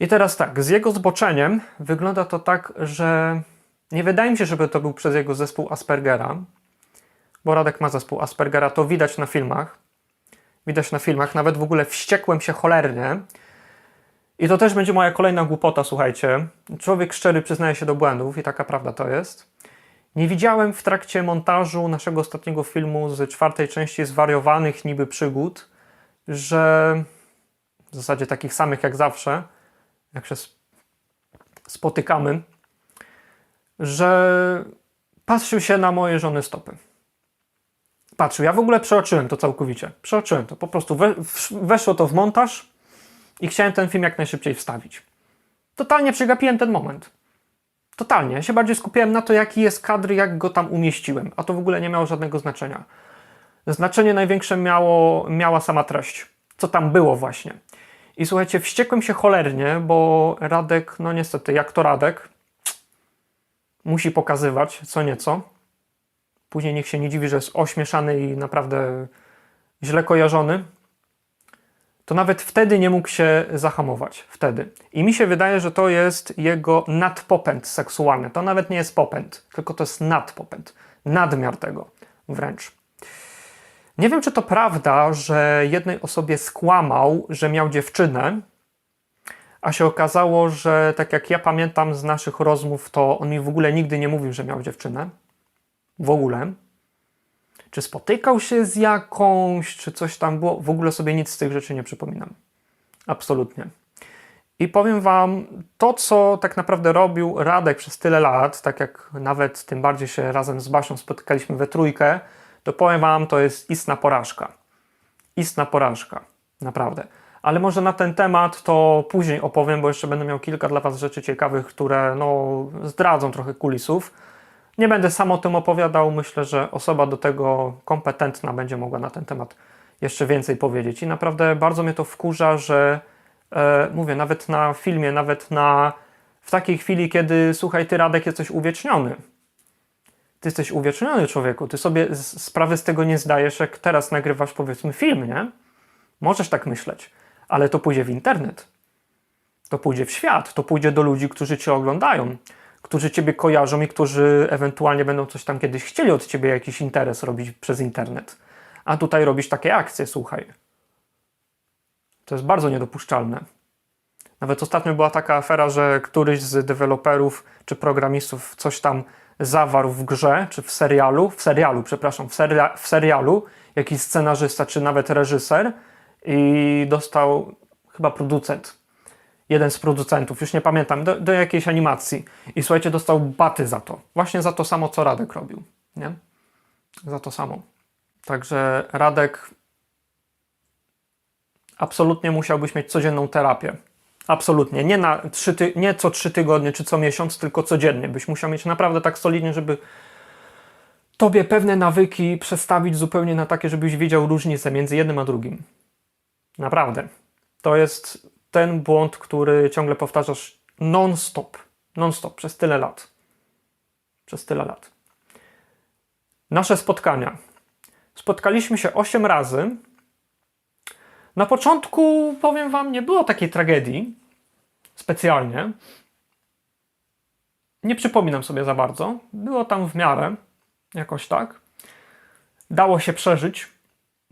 I teraz tak, z jego zboczeniem wygląda to tak, że nie wydaje mi się, żeby to był przez jego zespół Aspergera, bo Radek ma zespół Aspergera, to widać na filmach. Widać na filmach, nawet w ogóle wściekłem się cholernie. I to też będzie moja kolejna głupota, słuchajcie. Człowiek szczery przyznaje się do błędów i taka prawda to jest. Nie widziałem w trakcie montażu naszego ostatniego filmu z czwartej części zwariowanych niby przygód, że w zasadzie takich samych jak zawsze, jak się sp- spotykamy, że patrzył się na moje żony stopy. Patrzył, ja w ogóle przeoczyłem to całkowicie. Przeoczyłem to, po prostu weszło to w montaż i chciałem ten film jak najszybciej wstawić. Totalnie przegapiłem ten moment. Totalnie. Ja się bardziej skupiałem na to, jaki jest kadr, jak go tam umieściłem, a to w ogóle nie miało żadnego znaczenia. Znaczenie największe miało, miała sama treść, co tam było właśnie. I słuchajcie, wściekłem się cholernie, bo Radek, no niestety, jak to Radek, musi pokazywać co nieco. Później niech się nie dziwi, że jest ośmieszany i naprawdę źle kojarzony. To nawet wtedy nie mógł się zahamować. Wtedy. I mi się wydaje, że to jest jego nadpopęd seksualny. To nawet nie jest popęd, tylko to jest nadpopęd. Nadmiar tego wręcz. Nie wiem, czy to prawda, że jednej osobie skłamał, że miał dziewczynę, a się okazało, że tak jak ja pamiętam z naszych rozmów, to on mi w ogóle nigdy nie mówił, że miał dziewczynę. W ogóle. Czy spotykał się z jakąś, czy coś tam było? W ogóle sobie nic z tych rzeczy nie przypominam. Absolutnie. I powiem Wam, to co tak naprawdę robił Radek przez tyle lat, tak jak nawet tym bardziej się razem z Basią spotykaliśmy we trójkę, to powiem Wam, to jest istna porażka. Istna porażka. Naprawdę. Ale może na ten temat to później opowiem, bo jeszcze będę miał kilka dla Was rzeczy ciekawych, które no, zdradzą trochę kulisów. Nie będę sam o tym opowiadał. Myślę, że osoba do tego kompetentna będzie mogła na ten temat jeszcze więcej powiedzieć. I naprawdę bardzo mnie to wkurza, że e, mówię, nawet na filmie, nawet na w takiej chwili, kiedy słuchaj, ty Radek jesteś uwieczniony. Ty jesteś uwieczniony człowieku. Ty sobie z- sprawy z tego nie zdajesz, jak teraz nagrywasz powiedzmy film, nie? Możesz tak myśleć, ale to pójdzie w internet. To pójdzie w świat, to pójdzie do ludzi, którzy cię oglądają, którzy ciebie kojarzą i którzy ewentualnie będą coś tam kiedyś chcieli od ciebie jakiś interes robić przez internet. A tutaj robisz takie akcje, słuchaj. To jest bardzo niedopuszczalne. Nawet ostatnio była taka afera, że któryś z deweloperów czy programistów coś tam zawarł w grze, czy w serialu, w serialu, przepraszam, w, seria, w serialu, jakiś scenarzysta, czy nawet reżyser i dostał chyba producent, jeden z producentów, już nie pamiętam, do, do jakiejś animacji. I słuchajcie, dostał baty za to. Właśnie za to samo, co Radek robił. Nie? Za to samo. Także Radek absolutnie musiałbyś mieć codzienną terapię. Absolutnie. Nie, na trzy ty- nie co trzy tygodnie czy co miesiąc, tylko codziennie. Byś musiał mieć naprawdę tak solidnie, żeby tobie pewne nawyki przestawić zupełnie na takie, żebyś wiedział różnicę między jednym a drugim. Naprawdę. To jest ten błąd, który ciągle powtarzasz non-stop. Non-stop przez tyle lat. Przez tyle lat. Nasze spotkania. Spotkaliśmy się 8 razy. Na początku, powiem Wam, nie było takiej tragedii specjalnie. Nie przypominam sobie za bardzo. Było tam w miarę, jakoś tak. Dało się przeżyć,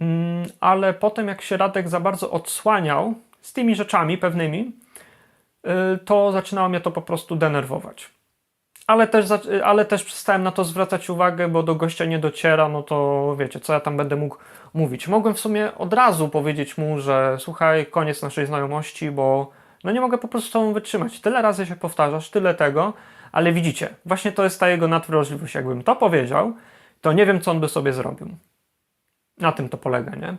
Mm, ale potem, jak się Radek za bardzo odsłaniał z tymi rzeczami pewnymi, y, to zaczynało mnie to po prostu denerwować. Ale też, y, ale też przestałem na to zwracać uwagę, bo do gościa nie dociera, no to wiecie, co ja tam będę mógł mówić. Mogłem w sumie od razu powiedzieć mu, że słuchaj, koniec naszej znajomości, bo no nie mogę po prostu z tobą wytrzymać. Tyle razy się powtarzasz, tyle tego, ale widzicie, właśnie to jest ta jego nadwrażliwość. Jakbym to powiedział, to nie wiem, co on by sobie zrobił. Na tym to polega, nie?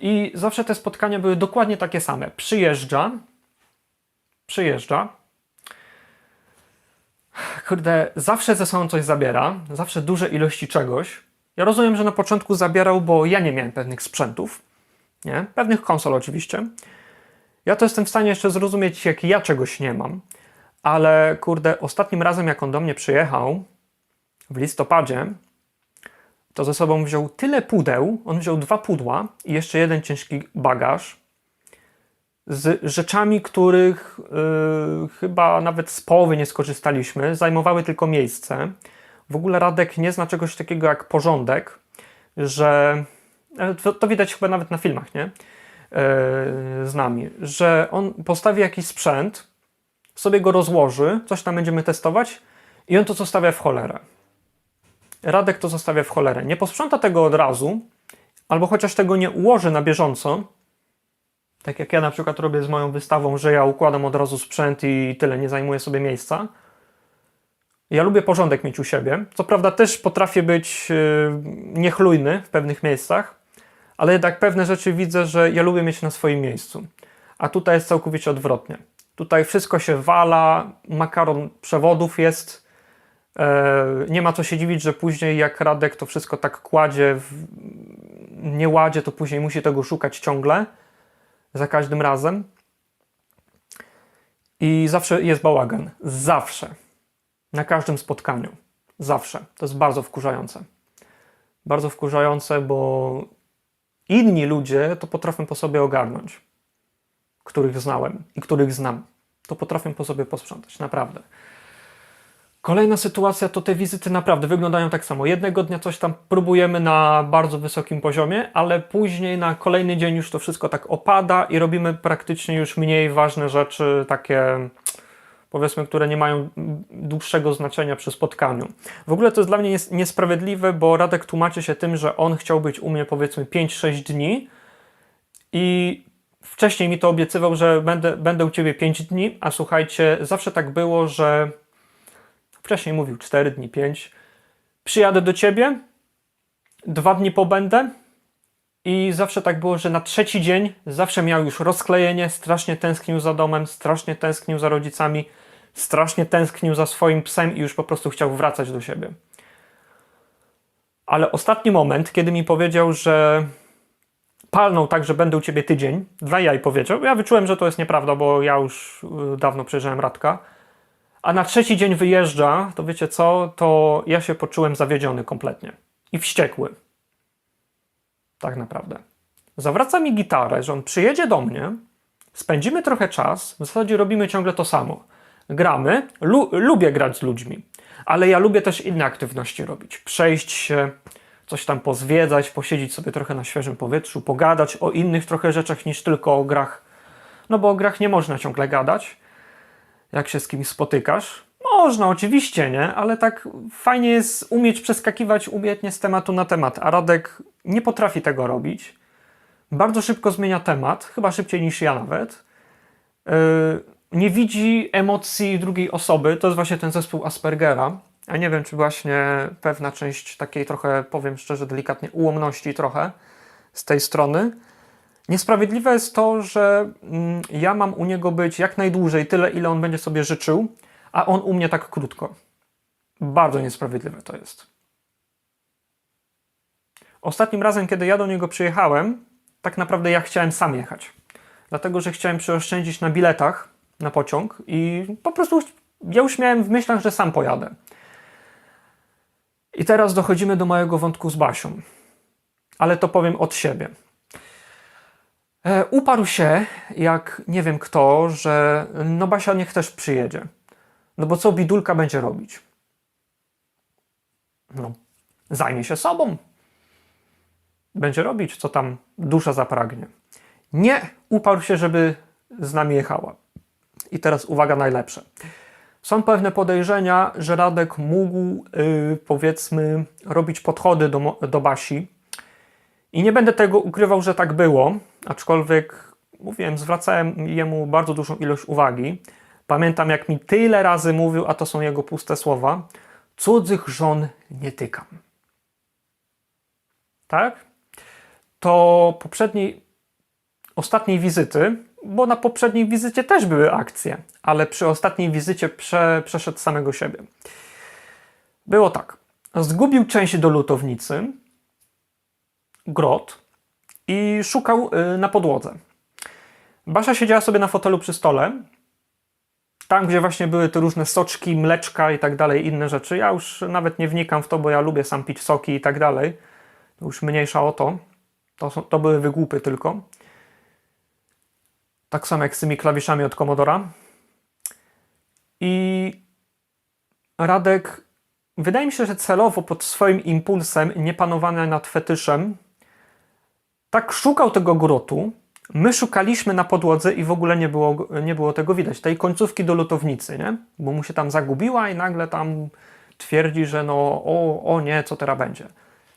I zawsze te spotkania były dokładnie takie same. Przyjeżdża, przyjeżdża, kurde, zawsze ze sobą coś zabiera, zawsze duże ilości czegoś. Ja rozumiem, że na początku zabierał, bo ja nie miałem pewnych sprzętów, nie? Pewnych konsol oczywiście. Ja to jestem w stanie jeszcze zrozumieć, jak ja czegoś nie mam, ale kurde, ostatnim razem, jak on do mnie przyjechał w listopadzie, to ze sobą wziął tyle pudeł, on wziął dwa pudła i jeszcze jeden ciężki bagaż. z rzeczami, których yy, chyba nawet z połowy nie skorzystaliśmy, zajmowały tylko miejsce. W ogóle Radek nie zna czegoś takiego jak porządek, że e, to, to widać chyba nawet na filmach, nie? Yy, z nami, że on postawi jakiś sprzęt, sobie go rozłoży, coś tam będziemy testować i on to zostawia w cholerę. Radek to zostawia w cholerę. Nie posprząta tego od razu, albo chociaż tego nie ułoży na bieżąco, tak jak ja na przykład robię z moją wystawą, że ja układam od razu sprzęt i tyle, nie zajmuję sobie miejsca. Ja lubię porządek mieć u siebie. Co prawda też potrafię być yy, niechlujny w pewnych miejscach, ale jednak pewne rzeczy widzę, że ja lubię mieć na swoim miejscu. A tutaj jest całkowicie odwrotnie. Tutaj wszystko się wala, makaron przewodów jest. E, nie ma co się dziwić, że później jak Radek to wszystko tak kładzie w nieładzie, to później musi tego szukać ciągle, za każdym razem. I zawsze jest bałagan. Zawsze. Na każdym spotkaniu. Zawsze. To jest bardzo wkurzające. Bardzo wkurzające, bo inni ludzie to potrafią po sobie ogarnąć których znałem i których znam, to potrafię po sobie posprzątać, naprawdę. Kolejna sytuacja to te wizyty naprawdę wyglądają tak samo. Jednego dnia coś tam próbujemy na bardzo wysokim poziomie, ale później na kolejny dzień już to wszystko tak opada i robimy praktycznie już mniej ważne rzeczy, takie powiedzmy, które nie mają dłuższego znaczenia przy spotkaniu. W ogóle to jest dla mnie niesprawiedliwe, bo Radek tłumaczy się tym, że on chciał być u mnie powiedzmy 5-6 dni i Wcześniej mi to obiecywał, że będę, będę u ciebie 5 dni, a słuchajcie, zawsze tak było, że wcześniej mówił 4 dni, 5. Przyjadę do ciebie, dwa dni pobędę i zawsze tak było, że na trzeci dzień zawsze miał już rozklejenie, strasznie tęsknił za domem, strasznie tęsknił za rodzicami, strasznie tęsknił za swoim psem i już po prostu chciał wracać do siebie. Ale ostatni moment, kiedy mi powiedział, że palnął tak, że będę u ciebie tydzień, dwa jaj powiedział. Ja wyczułem, że to jest nieprawda, bo ja już y, dawno przejrzałem Radka. A na trzeci dzień wyjeżdża, to wiecie co, to ja się poczułem zawiedziony kompletnie i wściekły. Tak naprawdę. Zawraca mi gitarę, że on przyjedzie do mnie, spędzimy trochę czas, w zasadzie robimy ciągle to samo. Gramy, lu lubię grać z ludźmi, ale ja lubię też inne aktywności robić. Przejść się, coś tam pozwiedzać, posiedzieć sobie trochę na świeżym powietrzu, pogadać o innych trochę rzeczach niż tylko o grach. No bo o grach nie można ciągle gadać, jak się z kimś spotykasz. Można, oczywiście, nie? Ale tak fajnie jest umieć przeskakiwać umiejętnie z tematu na temat, a Radek nie potrafi tego robić. Bardzo szybko zmienia temat, chyba szybciej niż ja nawet. Yy, nie widzi emocji drugiej osoby, to jest właśnie ten zespół Aspergera a nie wiem, czy właśnie pewna część takiej trochę, powiem szczerze, delikatnie ułomności trochę z tej strony. Niesprawiedliwe jest to, że mm, ja mam u niego być jak najdłużej, tyle ile on będzie sobie życzył, a on u mnie tak krótko. Bardzo niesprawiedliwe to jest. Ostatnim razem, kiedy ja do niego przyjechałem, tak naprawdę ja chciałem sam jechać. Dlatego, że chciałem przeoszczędzić na biletach na pociąg i po prostu ja już miałem w myślach, że sam pojadę. I teraz dochodzimy do mojego wątku z Basią. Ale to powiem od siebie. E, uparł się, jak nie wiem kto, że no Basia niech też przyjedzie. No bo co bidulka będzie robić? No, zajmie się sobą. Będzie robić, co tam dusza zapragnie. Nie uparł się, żeby z nami jechała. I teraz uwaga najlepsze. Są pewne podejrzenia, że Radek mógł, yy, powiedzmy, robić podchody do, do Basi. I nie będę tego ukrywał, że tak było, aczkolwiek, mówiłem, zwracałem jemu bardzo dużą ilość uwagi. Pamiętam, jak mi tyle razy mówił, a to są jego puste słowa: cudzych żon nie tykam. Tak? To poprzedniej, ostatniej wizyty bo na poprzedniej wizycie też były akcje, ale przy ostatniej wizycie prze, przeszedł samego siebie. Było tak. Zgubił część do lutownicy, grot i szukał y, na podłodze. Basia siedziała sobie na fotelu przy stole, tam gdzie właśnie były te różne soczki, mleczka i tak dalej, inne rzeczy. Ja już nawet nie wnikam w to, bo ja lubię sam pić soki i tak dalej. Już mniejsza o to. To, są, to były wygłupy tylko Tak samo jak z tymi klawiszami od Commodora. I Radek, wydaje mi się, że celowo pod swoim impulsem, nie panowany nad fetyszem, tak szukał tego grotu. My szukaliśmy na podłodze i w ogóle nie było, nie było tego widać. Tej końcówki do lutownicy, nie? Bo mu się tam zagubiła i nagle tam twierdzi, że no o, o nie, co teraz będzie.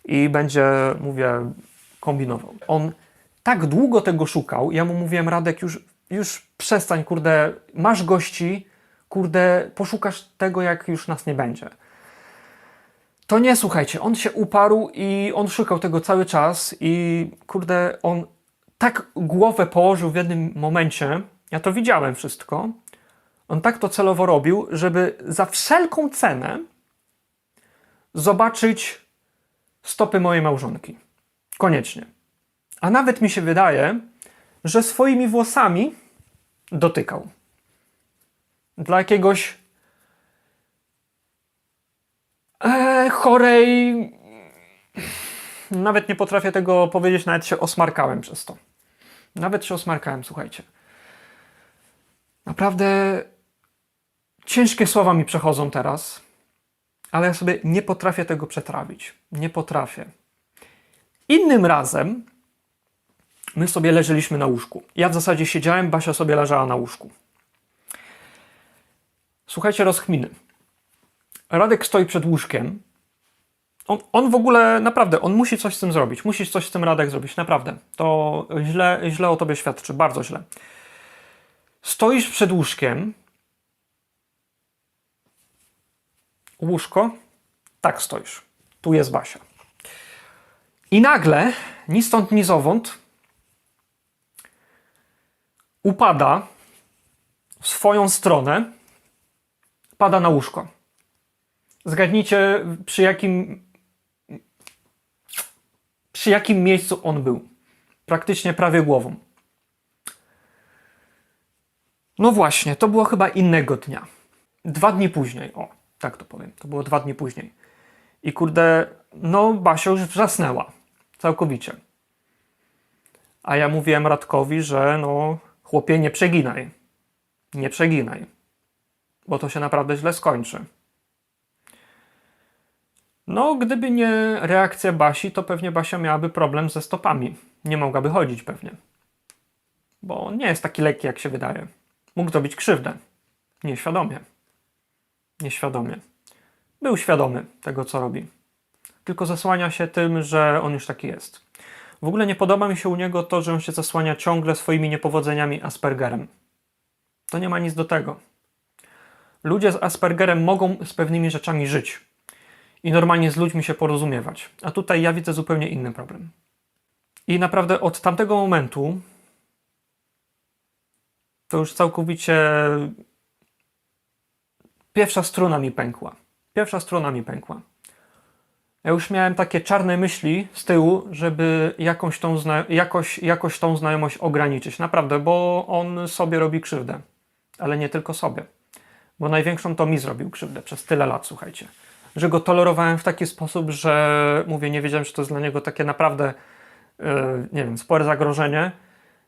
I będzie, mówię, kombinował. On tak długo tego szukał, ja mu mówiłem, Radek, już, już przestań, kurde, masz gości, kurde, poszukasz tego, jak już nas nie będzie. To nie, słuchajcie, on się uparł i on szukał tego cały czas i kurde, on tak głowę położył w jednym momencie, ja to widziałem wszystko, on tak to celowo robił, żeby za wszelką cenę zobaczyć stopy mojej małżonki. Koniecznie. A nawet mi się wydaje, że swoimi włosami dotykał. Dla jakiegoś e, chorej. Nawet nie potrafię tego powiedzieć, nawet się osmarkałem przez to. Nawet się osmarkałem, słuchajcie. Naprawdę ciężkie słowa mi przechodzą teraz, ale ja sobie nie potrafię tego przetrawić. Nie potrafię. Innym razem my sobie leżeliśmy na łóżku. Ja w zasadzie siedziałem, Basia sobie leżała na łóżku. Słuchajcie rozchminy. Radek stoi przed łóżkiem. On, on w ogóle, naprawdę, on musi coś z tym zrobić. Musisz coś z tym Radek zrobić, naprawdę. To źle, źle o tobie świadczy, bardzo źle. Stoisz przed łóżkiem. Łóżko. Tak stoisz. Tu jest Basia. I nagle, ni stąd, ni zowąd, upada w swoją stronę, pada na łóżko. Zgadnijcie, przy jakim, przy jakim miejscu on był. Praktycznie prawie głową. No właśnie, to było chyba innego dnia. Dwa dni później, o, tak to powiem. To było dwa dni później. I kurde, no Basia już wrzasnęła. Całkowicie. A ja mówiłem Radkowi, że no chłopie, nie przeginaj. Nie przeginaj. Bo to się naprawdę źle skończy. No, gdyby nie reakcja Basi, to pewnie Basia miałaby problem ze stopami. Nie mogłaby chodzić pewnie. Bo on nie jest taki lekki, jak się wydaje. Mógł zrobić krzywdę. Nieświadomie. Nieświadomie. Był świadomy tego, co robi. Tylko zasłania się tym, że on już taki jest. W ogóle nie podoba mi się u niego to, że on się zasłania ciągle swoimi niepowodzeniami Aspergerem. To nie ma nic do tego. Ludzie z Aspergerem mogą z pewnymi rzeczami żyć i normalnie z ludźmi się porozumiewać. A tutaj ja widzę zupełnie inny problem. I naprawdę od tamtego momentu to już całkowicie pierwsza struna mi pękła. Pierwsza struna mi pękła. Ja już miałem takie czarne myśli z tyłu, żeby jakąś tą, jakoś, jakoś tą znajomość ograniczyć. Naprawdę, bo on sobie robi krzywdę. Ale nie tylko sobie. Bo największą to mi zrobił krzywdę przez tyle lat, słuchajcie. Że go tolerowałem w taki sposób, że mówię, nie wiedziałem, że to jest dla niego takie naprawdę, yy, nie wiem, spore zagrożenie.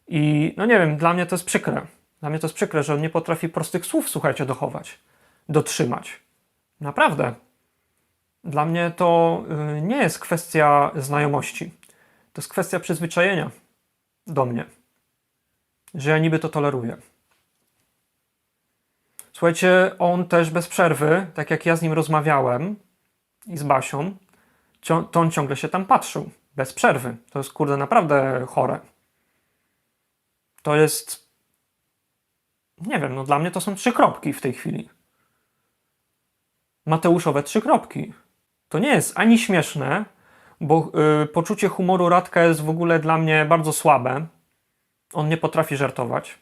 I no nie wiem, dla mnie to jest przykre. Dla mnie to jest przykre, że on nie potrafi prostych słów, słuchajcie, dochować, dotrzymać. Naprawdę. Dla mnie to y, nie jest kwestia znajomości. To jest kwestia przyzwyczajenia do mnie, że ja niby to toleruję. Słuchajcie, on też bez przerwy, tak jak ja z nim rozmawiałem i z Basią, to on ciągle się tam patrzył. Bez przerwy. To jest kurde naprawdę chore. To jest. Nie wiem, no dla mnie to są trzy kropki w tej chwili. Mateuszowe trzy kropki. To nie jest ani śmieszne, bo y, poczucie humoru Radka jest w ogóle dla mnie bardzo słabe. On nie potrafi żartować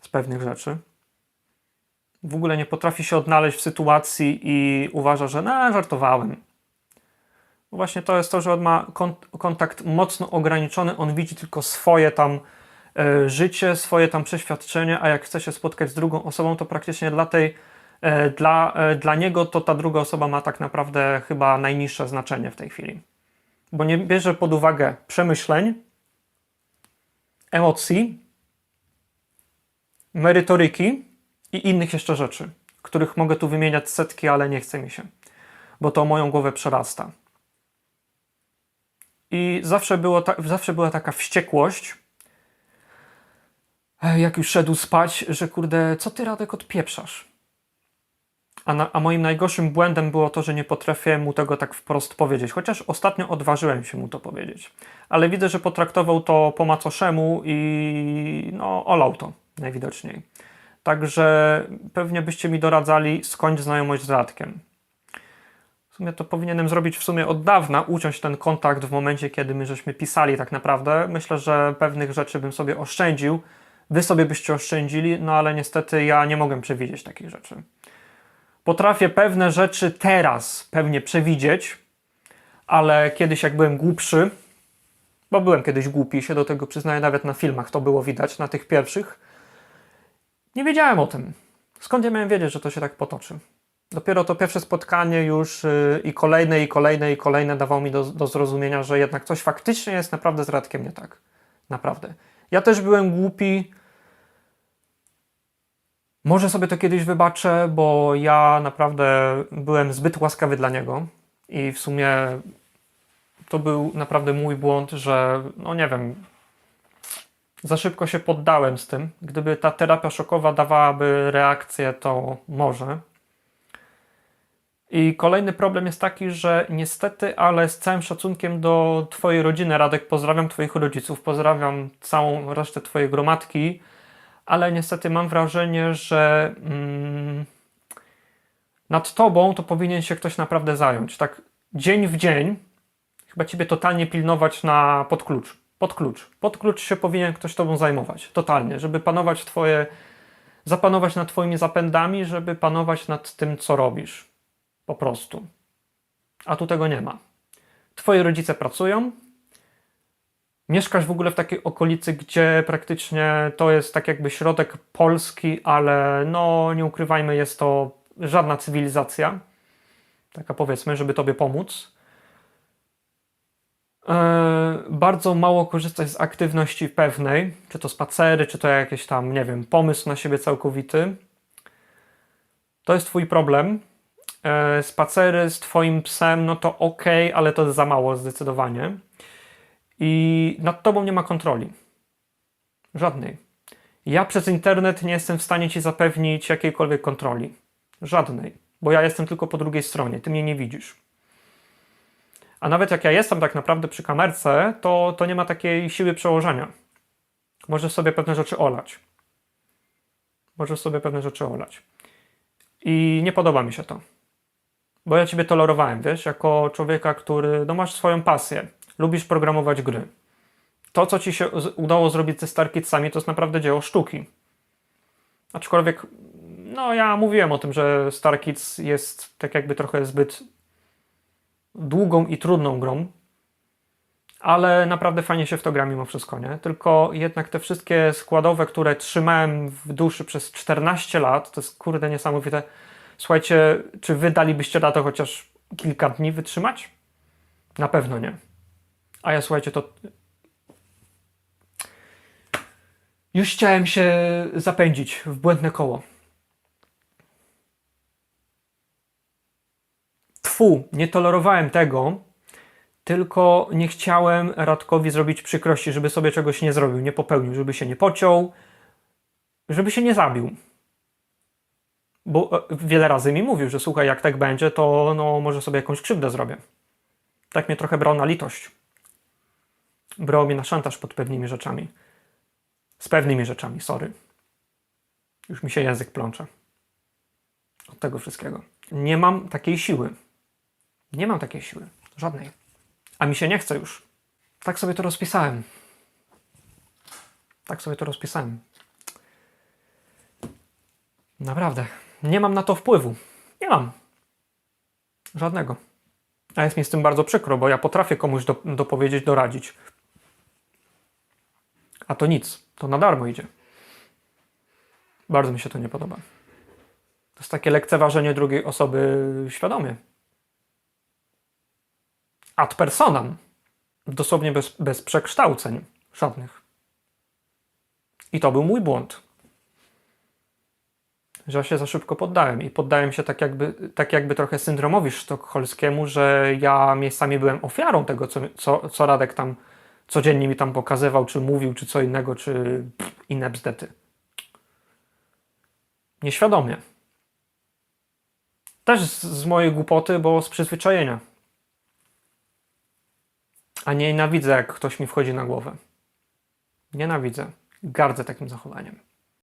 z pewnych rzeczy. W ogóle nie potrafi się odnaleźć w sytuacji i uważa, że no, żartowałem. No właśnie to jest to, że on ma kont- kontakt mocno ograniczony, on widzi tylko swoje tam e, życie, swoje tam przeświadczenie, a jak chce się spotkać z drugą osobą, to praktycznie dla tej dla, e, dla niego to ta druga osoba ma tak naprawdę chyba najniższe znaczenie w tej chwili. Bo nie bierze pod uwagę przemyśleń, emocji merytoryki i innych jeszcze rzeczy, których mogę tu wymieniać setki, ale nie chce mi się, bo to moją głowę przerasta. I zawsze, było ta, zawsze była taka wściekłość, e, jak już szedł spać, że kurde, co ty Radek odpieprzasz? A, na, a moim najgorszym błędem było to, że nie potrafiłem mu tego tak wprost powiedzieć. Chociaż ostatnio odważyłem się mu to powiedzieć. Ale widzę, że potraktował to po macoszemu i no, olał to najwidoczniej. Także pewnie byście mi doradzali, skończ znajomość z Radkiem. W sumie to powinienem zrobić w sumie od dawna, uciąć ten kontakt w momencie, kiedy my żeśmy pisali tak naprawdę. Myślę, że pewnych rzeczy bym sobie oszczędził. Wy sobie byście oszczędzili, no ale niestety ja nie mogę przewidzieć takich rzeczy. Potrafię pewne rzeczy teraz pewnie przewidzieć, ale kiedyś jak byłem głupszy, bo byłem kiedyś głupi, się do tego przyznaję, nawet na filmach to było widać, na tych pierwszych, nie wiedziałem o tym. Skąd ja miałem wiedzieć, że to się tak potoczy? Dopiero to pierwsze spotkanie już yy, i kolejne, i kolejne, i kolejne dawało mi do, do zrozumienia, że jednak coś faktycznie jest naprawdę z Radkiem nie tak. Naprawdę. Ja też byłem głupi, może sobie to kiedyś wybaczę, bo ja naprawdę byłem zbyt łaskawy dla niego i w sumie to był naprawdę mój błąd, że no nie wiem, za szybko się poddałem z tym. Gdyby ta terapia szokowa dawałaby reakcję, to może. I kolejny problem jest taki, że niestety, ale z całym szacunkiem do Twojej rodziny, Radek, pozdrawiam Twoich rodziców, pozdrawiam całą resztę Twojej gromadki ale niestety mam wrażenie, że mm, nad tobą to powinien się ktoś naprawdę zająć. Tak dzień w dzień, chyba ciebie totalnie pilnować na pod klucz. Pod klucz. Pod klucz się powinien ktoś tobą zajmować. Totalnie, żeby panować twoje, zapanować nad twoimi zapędami, żeby panować nad tym, co robisz. Po prostu. A tu tego nie ma. Twoi rodzice pracują, Mieszkasz w ogóle w takiej okolicy, gdzie praktycznie to jest tak jakby środek Polski, ale no nie ukrywajmy, jest to żadna cywilizacja. Taka powiedzmy, żeby tobie pomóc. E, bardzo mało korzystać z aktywności pewnej, czy to spacery, czy to jakiś tam, nie wiem, pomysł na siebie całkowity. To jest Twój problem. E, spacery z Twoim psem, no to ok, ale to za mało zdecydowanie i nad tobą nie ma kontroli. Żadnej. Ja przez internet nie jestem w stanie ci zapewnić jakiejkolwiek kontroli. Żadnej. Bo ja jestem tylko po drugiej stronie, ty mnie nie widzisz. A nawet jak ja jestem tak naprawdę przy kamerce, to, to nie ma takiej siły przełożenia. Możesz sobie pewne rzeczy olać. Możesz sobie pewne rzeczy olać. I nie podoba mi się to. Bo ja ciebie tolerowałem, wiesz, jako człowieka, który, no masz swoją pasję lubisz programować gry. To, co ci się udało zrobić ze Star Kidsami, to jest naprawdę dzieło sztuki. Aczkolwiek, no ja mówiłem o tym, że Star Kids jest tak jakby trochę zbyt długą i trudną grą, ale naprawdę fajnie się w to gra mimo wszystko, nie? Tylko jednak te wszystkie składowe, które trzymałem w duszy przez 14 lat, to jest kurde niesamowite. Słuchajcie, czy wy dalibyście na to chociaż kilka dni wytrzymać? Na pewno nie. A ja słuchajcie, to. Już chciałem się zapędzić w błędne koło. Tfu, nie tolerowałem tego, tylko nie chciałem Radkowi zrobić przykrości, żeby sobie czegoś nie zrobił, nie popełnił, żeby się nie pociął, żeby się nie zabił. Bo e, wiele razy mi mówił, że słuchaj, jak tak będzie, to no, może sobie jakąś krzywdę zrobię. Tak mnie trochę brał na litość brał mnie na szantaż pod pewnymi rzeczami. Z pewnymi rzeczami, sorry. Już mi się język plącze. Od tego wszystkiego. Nie mam takiej siły. Nie mam takiej siły. Żadnej. A mi się nie chce już. Tak sobie to rozpisałem. Tak sobie to rozpisałem. Naprawdę. Nie mam na to wpływu. Nie mam. Żadnego. A jest mi z tym bardzo przykro, bo ja potrafię komuś do, dopowiedzieć, doradzić. A to nic, to na darmo idzie. Bardzo mi się to nie podoba. To jest takie lekceważenie drugiej osoby świadomie. Ad personam. Dosłownie bez, bez przekształceń żadnych. I to był mój błąd. że ja się za szybko poddałem i poddałem się tak jakby, tak jakby trochę syndromowi sztokholmskiemu, że ja miejscami byłem ofiarą tego, co, co, co Radek tam codziennie mi tam pokazywał, czy mówił, czy co innego, czy inne bzdety. Nieświadomie. Też z, z mojej głupoty, bo z przyzwyczajenia. A nie nienawidzę, jak ktoś mi wchodzi na głowę. Nienawidzę. Gardzę takim zachowaniem.